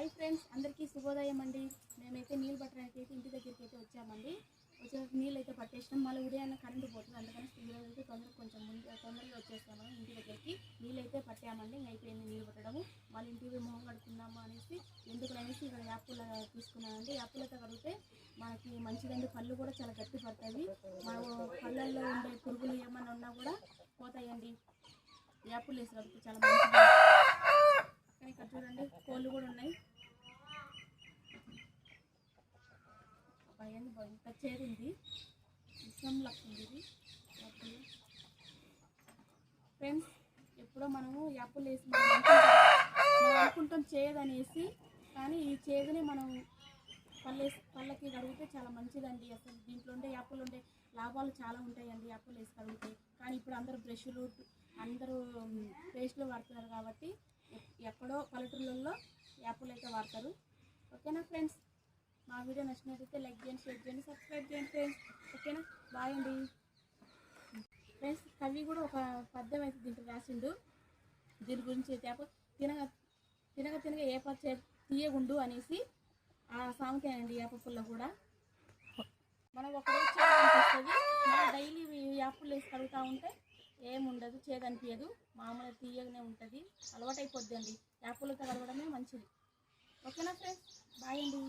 Hi friends అందరికీ శుభోదయం అండి. మేమైతే నీళ్ళు పట్టడానికి అయితే ఇంటి దగ్గరికి అయితే వచ్చామండి. వచ్చే నీళ్ళు అయితే పట్టేసినాం. మళ్ళీ ఉదయాన్నే కరెంటు పోతుంది. అందుకని ఈరోజు అయితే తొందరగా కొంచెం ముందు తొందరగా వచ్చేస్తాము ఇంటి దగ్గరికి నీళ్ళు అయితే పట్టామండి. ఇంకా అయిపోయింది నీళ్ళు పట్టడము. మళ్ళీ ఇంటికి మొహం కడుకుందాము అనేసి ఎందుకు అనేసి ఇక్కడ యాప్ల తీసుకున్నానండి. యాప్లతో కడిగితే మనకి మంచిదండి. పళ్ళు కూడా చాలా గట్టి పడతాయి. మన పళ్ళల్లో ఉండే పురుగులు ఏమైనా ఉన్నా కూడా పోతాయండి. యాప్లు వేసినప్పుడు చాలా మంచిది కానీ ఇక్కడ చూడండి కోళ్ళు కూడా ఉన్నాయి భయాన్ని ఇంత చేరింది విషం లక్ష్మి ఇది. యాపిల్ ఫ్రెండ్స్ ఎప్పుడో మనము యాపిల్ వేసి మనం అనుకుంటాం చేయదనేసి కానీ ఈ చేదుని మనం పళ్ళేసి పళ్ళకి కడిగితే చాలా మంచిదండి. అసలు దీంట్లో ఉండే యాపులు ఉండే లాభాలు చాలా ఉంటాయండి యాపులు వేసి కడిగితే. కానీ ఇప్పుడు అందరూ బ్రష్లు అందరూ పేస్ట్లు వాడుతున్నారు కాబట్టి ఎక్కడో పల్లెటూళ్ళల్లో యాపులు అయితే వాడతారు. ఓకేనా ఫ్రెండ్స్ మా వీడియో నచ్చినట్లయితే లైక్ చేయండి షేర్ చేయండి సబ్స్క్రైబ్ చేయండి ఫ్రెండ్స్. ఓకేనా? బాయ్ అండి. ఫ్రెండ్స్ కవి కూడా ఒక పద్యం అయితే దీంట్లో రాసిండు. దీని గురించి చేప తినగ తినగ తినగ ఏ పచ్చ తీయగుండు అనేసి ఆ సామెతేనండి వేప పుల్ల కూడా. మనం ఒకరోజు చేదనిపిస్తుంది మనం డైలీ యాపులు వేసి కడుగుతూ ఉంటే ఏముండదు చేదనిపించదు మామూలుగా తీయగానే ఉంటుంది. అలవాటు అయిపోద్ది అండి. యాపులతో కడగడమే మంచిది. ఓకేనా ఫ్రెండ్స్? బాయ్ అండి.